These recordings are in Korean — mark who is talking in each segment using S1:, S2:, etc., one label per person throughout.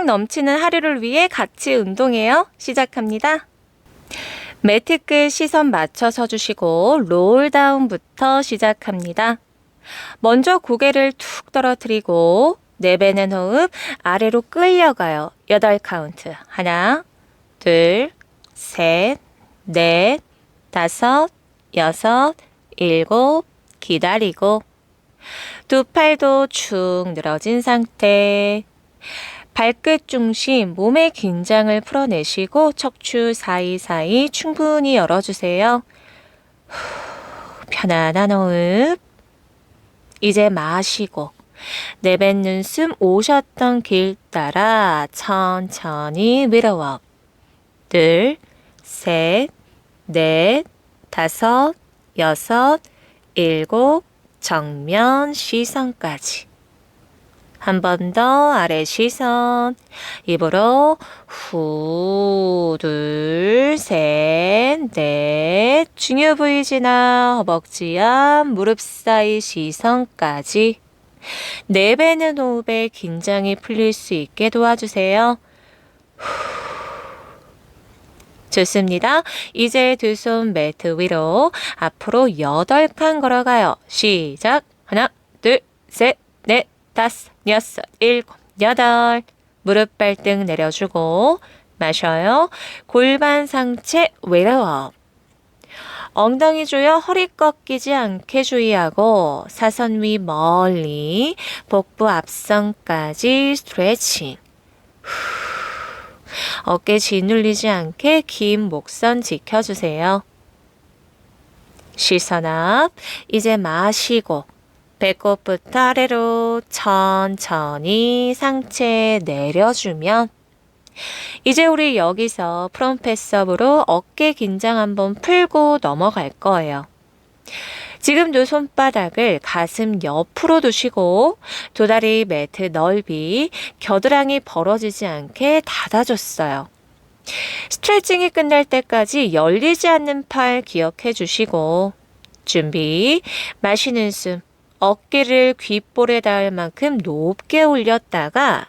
S1: 활력 넘치는 하루를 위해 같이 운동해요. 시작합니다. 매트 끝 시선 맞춰 서주시고 롤다운부터 시작합니다. 먼저 고개를 툭 떨어뜨리고 내뱉는 호흡 아래로 끌려가요. 8카운트. 하나, 둘, 셋, 넷, 다섯, 여섯, 일곱, 기다리고 두 팔도 축 늘어진 상태. 발끝 중심 몸의 긴장을 풀어내시고 척추 사이사이 충분히 열어주세요. 후, 편안한 호흡. 이제 마시고 내뱉는 숨 오셨던 길 따라 천천히 위로 업. 둘, 셋, 넷, 다섯, 여섯, 일곱, 정면 시선까지. 한 번 더 아래 시선. 입으로 후, 둘, 셋, 넷. 중요 부위 지나 허벅지 앞, 무릎 사이 시선까지. 내뱉는 호흡에 긴장이 풀릴 수 있게 도와주세요. 좋습니다. 이제 두 손 매트 위로 앞으로 여덟 칸 걸어가요. 시작. 하나, 둘, 셋, 넷, 다섯, 여섯, 일곱, 여덟. 무릎 발등 내려주고 마셔요. 골반 상체 웨러업. 엉덩이 조여 허리 꺾이지 않게 주의하고 사선 위 멀리 복부 앞선까지 스트레칭. 어깨 짓눌리지 않게 긴 목선 지켜주세요. 시선 앞. 이제 마시고 배꼽부터 아래로 천천히 상체 내려주면 이제 우리 여기서 프롬패스업으로 어깨 긴장 한번 풀고 넘어갈 거예요. 지금 두 손바닥을 가슴 옆으로 두시고 두 다리 매트 넓이 겨드랑이 벌어지지 않게 닫아줬어요. 스트레칭이 끝날 때까지 열리지 않는 팔 기억해 주시고 준비 마시는 숨 어깨를 귓볼에 닿을 만큼 높게 올렸다가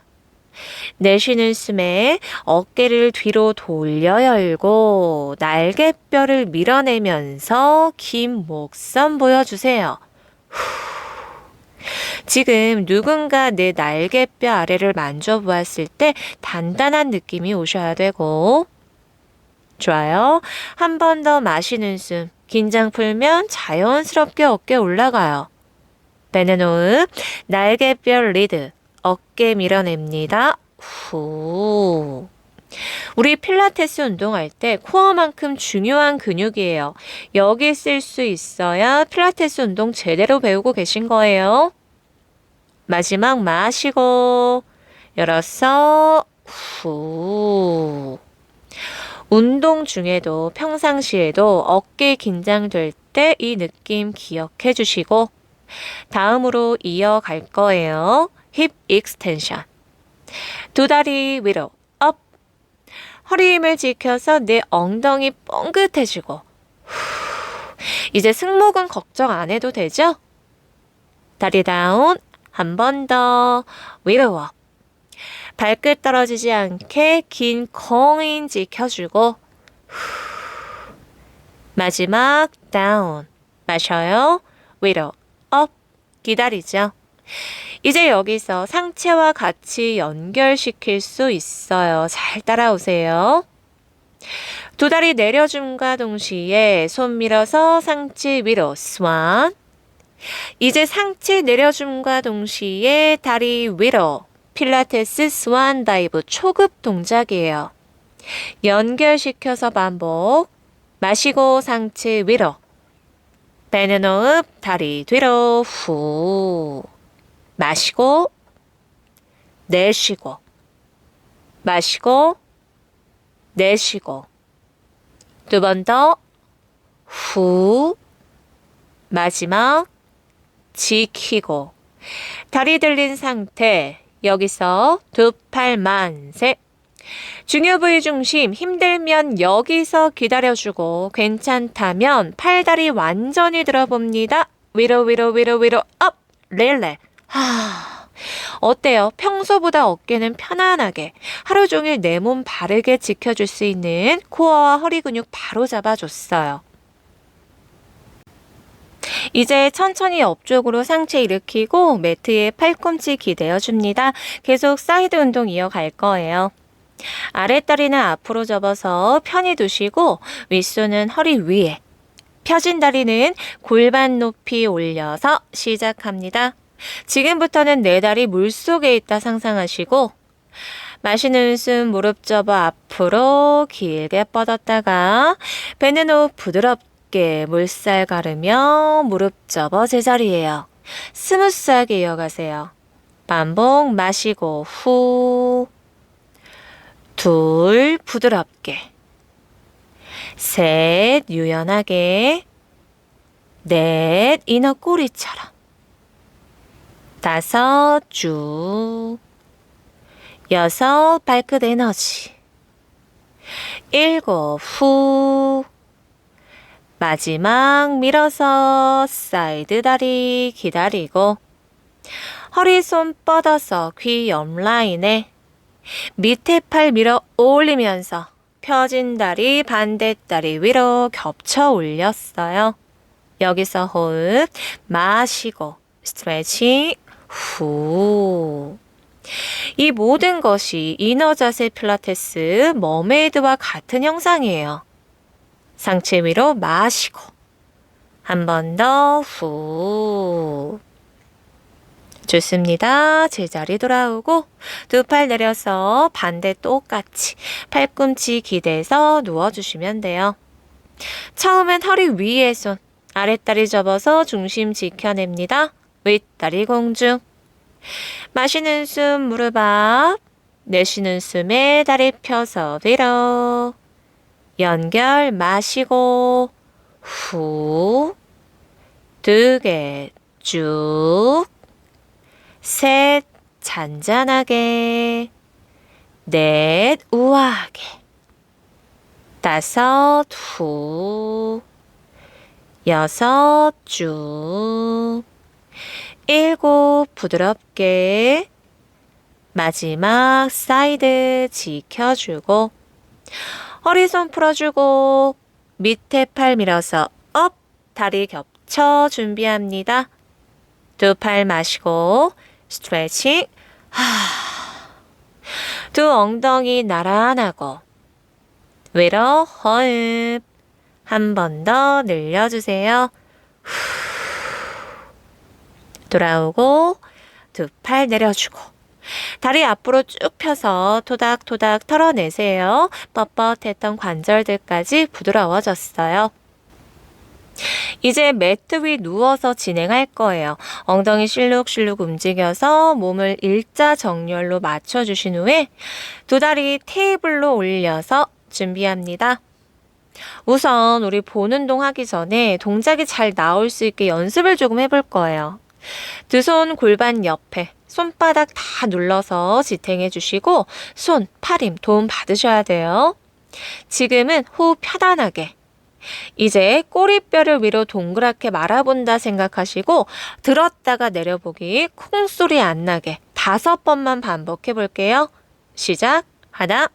S1: 내쉬는 숨에 어깨를 뒤로 돌려 열고 날개뼈를 밀어내면서 긴 목선 보여주세요. 지금 누군가 내 날개뼈 아래를 만져보았을 때 단단한 느낌이 오셔야 되고 좋아요. 한 번 더 마시는 숨. 긴장 풀면 자연스럽게 어깨 올라가요. 호흡. 날개뼈 리드. 어깨 밀어냅니다. 후. 우리 필라테스 운동할 때 코어만큼 중요한 근육이에요. 여기 쓸 수 있어야 필라테스 운동 제대로 배우고 계신 거예요. 마지막 마시고 열어서 후. 운동 중에도 평상시에도 어깨 긴장될 때 이 느낌 기억해 주시고 다음으로 이어갈 거예요. 힙 익스텐션. 두 다리 위로 업. 허리 힘을 지켜서 내 엉덩이 뻥긋해지고. 이제 승모근 걱정 안 해도 되죠? 다리 다운. 한 번 더. 위로 업. 발끝 떨어지지 않게 긴 콩인 지켜주고. 마지막 다운. 마셔요. 위로 업. 기다리죠. 이제 여기서 상체와 같이 연결시킬 수 있어요. 잘 따라오세요. 두 다리 내려줌과 동시에 손 밀어서 상체 위로 스완. 이제 상체 내려줌과 동시에 다리 위로 필라테스 스완 다이브 초급 동작이에요. 연결시켜서 반복. 마시고 상체 위로. 빼는 호흡 다리 뒤로 후. 마시고 내쉬고 마시고 내쉬고. 두 번 더. 후. 마지막. 지키고. 다리 들린 상태 여기서 두 팔 만세 중요 부위 중심 힘들면 여기서 기다려주고 괜찮다면 팔다리 완전히 들어봅니다. 위로 위로 위로 위로 업 릴레 하, 어때요? 평소보다 어깨는 편안하게 하루 종일 내 몸 바르게 지켜줄 수 있는 코어와 허리 근육 바로 잡아줬어요. 이제 천천히 옆쪽으로 상체 일으키고 매트에 팔꿈치 기대어 줍니다. 계속 사이드 운동 이어갈 거예요. 아랫다리는 앞으로 접어서 편히 두시고 윗손은 허리 위에 펴진 다리는 골반 높이 올려서 시작합니다. 지금부터는 내 다리 물속에 있다 상상하시고 마시는 숨 무릎 접어 앞으로 길게 뻗었다가 배는 후 부드럽게 물살 가르며 무릎 접어 제자리에요. 스무스하게 이어가세요. 반복 마시고 후 둘, 부드럽게. 셋, 유연하게. 넷, 이너 꼬리처럼. 다섯, 쭉. 여섯, 발끝 에너지. 일곱, 후. 마지막 밀어서 사이드 다리 기다리고 허리 손 뻗어서 귀 옆라인에 밑에 팔 밀어 올리면서 펴진 다리 반대 다리 위로 겹쳐 올렸어요. 여기서 호흡 마시고 스트레칭 후. 이 모든 것이 이너 자세 필라테스 머메이드와 같은 형상이에요. 상체 위로 마시고 한 번 더 후. 좋습니다. 제자리 돌아오고 두 팔 내려서 반대 똑같이 팔꿈치 기대서 누워주시면 돼요. 처음엔 허리 위에 손, 아랫다리 접어서 중심 지켜냅니다. 윗다리 공중. 마시는 숨 무릎 앞, 내쉬는 숨에 다리 펴서 위로. 연결 마시고 후. 두 개 쭉. 셋, 잔잔하게. 넷, 우아하게. 다섯, 후. 여섯, 쭉. 일곱, 부드럽게. 마지막 사이드 지켜주고. 허리손 풀어주고. 밑에 팔 밀어서 업. 다리 겹쳐 준비합니다. 두 팔 마시고. 스트레칭. 하. 두 엉덩이 나란하고 위로 호흡. 한 번 더 늘려주세요. 후. 돌아오고 두 팔 내려주고 다리 앞으로 쭉 펴서 토닥토닥 털어내세요. 뻣뻣했던 관절들까지 부드러워졌어요. 이제 매트 위 누워서 진행할 거예요. 엉덩이 실룩실룩 움직여서 몸을 일자 정렬로 맞춰주신 후에 두 다리 테이블로 올려서 준비합니다. 우선 우리 보는 동 하기 전에 동작이 잘 나올 수 있게 연습을 조금 해볼 거예요. 두 손 골반 옆에 손바닥 다 눌러서 지탱해 주시고 손, 팔힘 도움 받으셔야 돼요. 지금은 호흡 편안하게 이제 꼬리뼈를 위로 동그랗게 말아본다 생각하시고 들었다가 내려보기 콩소리 안 나게 다섯 번만 반복해 볼게요. 시작. 하나,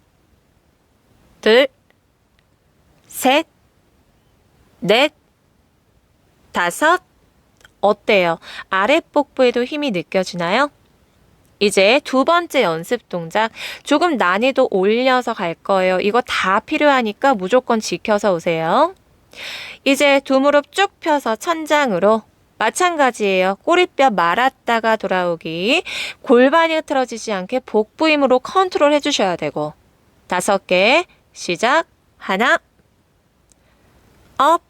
S1: 둘, 셋, 넷, 다섯. 어때요? 아랫 복부에도 힘이 느껴지나요? 이제 두 번째 연습 동작 조금 난이도 올려서 갈 거예요. 이거 다 필요하니까 무조건 지켜서 오세요. 이제 두 무릎 쭉 펴서 천장으로 마찬가지예요. 꼬리뼈 말았다가 돌아오기. 골반이 흐트러지지 않게 복부 힘으로 컨트롤 해주셔야 되고. 다섯 개. 시작. 하나. 업.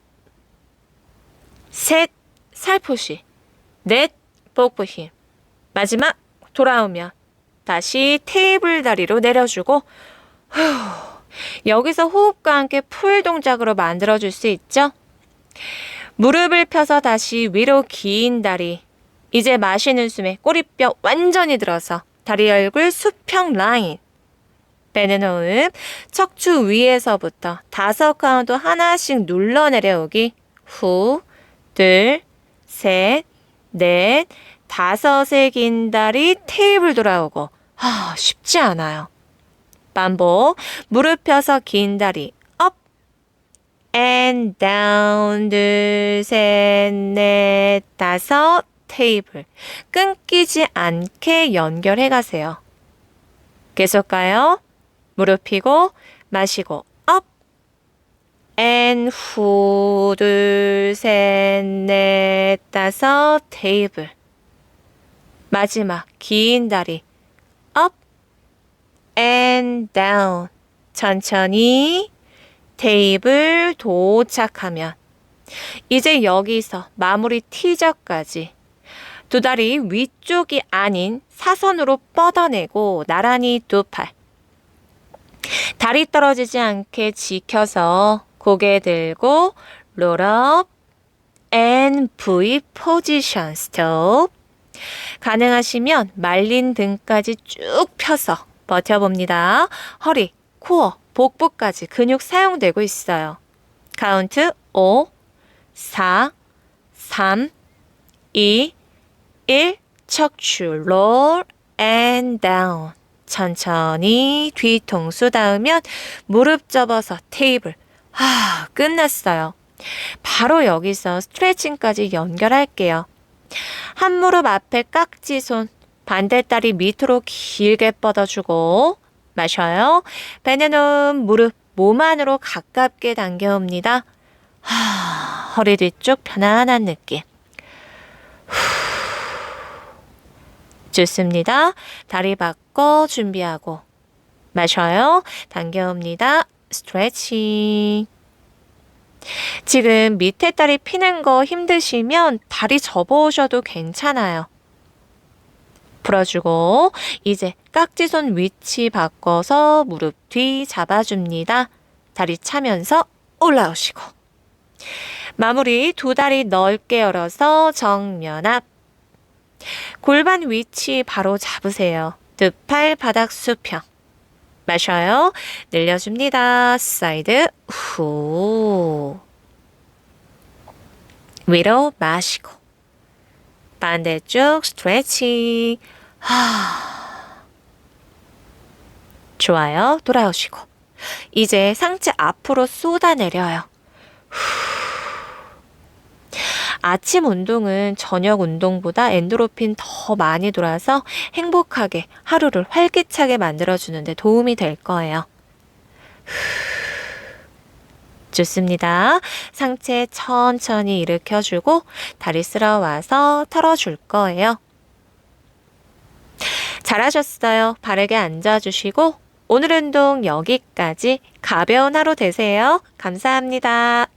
S1: 셋. 살포시. 넷. 복부 힘. 마지막. 돌아오면 다시 테이블 다리로 내려주고 후, 여기서 호흡과 함께 풀 동작으로 만들어줄 수 있죠? 무릎을 펴서 다시 위로 긴 다리 이제 마시는 숨에 꼬리뼈 완전히 들어서 다리 얼굴 수평 라인 빼는 호흡 척추 위에서부터 다섯 카운트 하나씩 눌러 내려오기 후, 둘, 셋, 넷, 다섯의 긴 다리 테이블 돌아오고. 아, 쉽지 않아요. 반복. 무릎 펴서 긴 다리 up and down 둘, 셋, 넷, 다섯 테이블. 끊기지 않게 연결해 가세요. 계속 가요. 무릎 펴고 마시고 up and 후 둘, 셋, 넷, 다섯 테이블. 마지막 긴 다리 up and down. 천천히 테이블 도착하면 이제 여기서 마무리 티저까지 두 다리 위쪽이 아닌 사선으로 뻗어내고 나란히 두 팔. 다리 떨어지지 않게 지켜서 고개 들고 up and V 포지션 스톱. 가능하시면 말린 등까지 쭉 펴서 버텨봅니다. 허리, 코어, 복부까지 근육 사용되고 있어요. 카운트 5, 4, 3, 2, 1. 척추 roll and down. 천천히 뒤통수 닿으면 무릎 접어서 테이블. 아, 끝났어요. 바로 여기서 스트레칭까지 연결할게요. 한 무릎 앞에 깍지손, 반대다리 밑으로 길게 뻗어주고 마셔요. 배내놓은 무릎 몸 안으로 가깝게 당겨옵니다. 하, 허리 뒤쪽 편안한 느낌. 좋습니다. 다리 바꿔 준비하고 마셔요. 당겨옵니다. 스트레칭. 지금 밑에 다리 피는 거 힘드시면 다리 접어오셔도 괜찮아요. 풀어주고 이제 깍지손 위치 바꿔서 무릎 뒤 잡아줍니다. 다리 차면서 올라오시고 마무리 두 다리 넓게 열어서 정면 앞 골반 위치 바로 잡으세요. 두 팔 바닥 수평 마셔요. 늘려줍니다. 사이드 후 위로 마시고 반대쪽 스트레칭 하 좋아요. 돌아오시고 이제 상체 앞으로 쏟아내려요. 아침 운동은 저녁 운동보다 엔도로핀 더 많이 돌아서 행복하게 하루를 활기차게 만들어주는데 도움이 될 거예요. 좋습니다. 상체 천천히 일으켜주고 다리 쓸어 와서 털어줄 거예요. 잘하셨어요. 바르게 앉아주시고 오늘 운동 여기까지 가벼운 하루 되세요. 감사합니다.